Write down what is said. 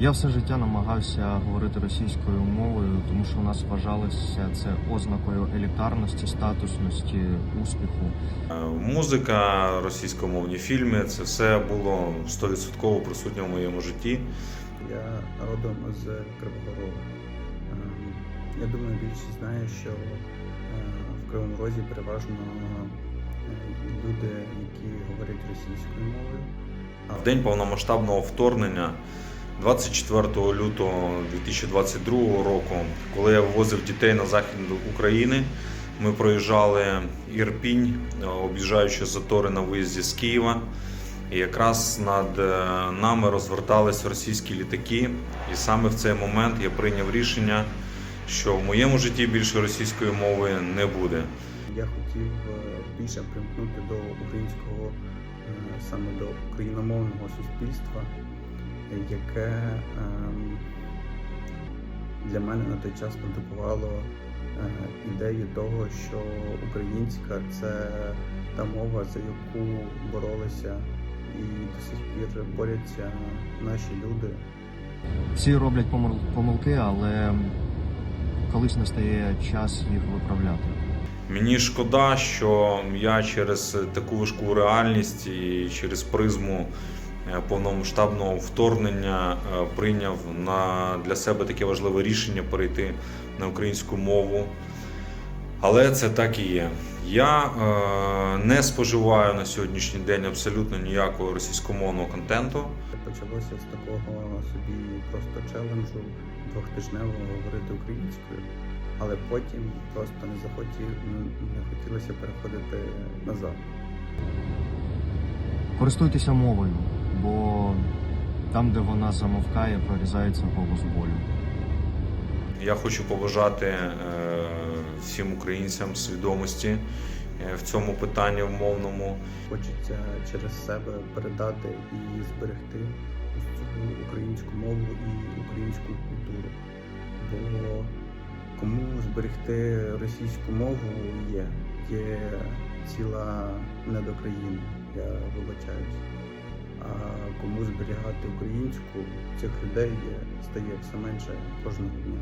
Я все життя намагався говорити російською мовою, тому що у нас вважалося це ознакою елітарності, статусності, успіху. Е, Музика, російськомовні фільми це все було 100% присутнє в моєму житті. Я родом з Кривого Рогу. Ем, Я думаю, більшість знає, що е, в Кривому Розі переважно е, люди, які говорять російською мовою. В день повномасштабного вторгнення, 24 лютого 2022 року, коли я вивозив дітей на захід України, ми проїжджали Ірпінь, е, об'їжджаючи затори на виїзді з Києва. І якраз над е, нами розвертались російські літаки. І саме в цей момент я прийняв рішення, що в моєму житті більше російської мови не буде. я хотів е, більше примкнути до українського, саме до україномовного суспільства, яке ем, для мене на той час продукувало е, ідею того, що українська це та мова, за яку боролися і до сих пір борються наші люди. Всі роблять помил- помилки, але колись настає час їх виправляти. Мені шкода, що я через таку важку реальність і через призму повномасштабного вторгнення е, прийняв на для себе таке важливе рішення перейти на українську мову. Але це так і є. Я е, не споживаю на сьогоднішній день абсолютно ніякого російськомовного контенту. Почалося з такого собі просто челенджу двохтижневого говорити українською, але потім просто не захотів, не хотілося переходити назад. Користуйтеся мовою, бо там, де вона замовкає, прорізається голос болю. Я хочу побажати е, всім українцям свідомості е, в цьому питанні мовному. Хочеться через себе передати і зберегти цю українську мову і українську культуру. Бо кому зберегти російську мову є, є ціла недокраїна, я вибачаюсь. Кому зберігати українську, цих людей стає все менше кожного дня.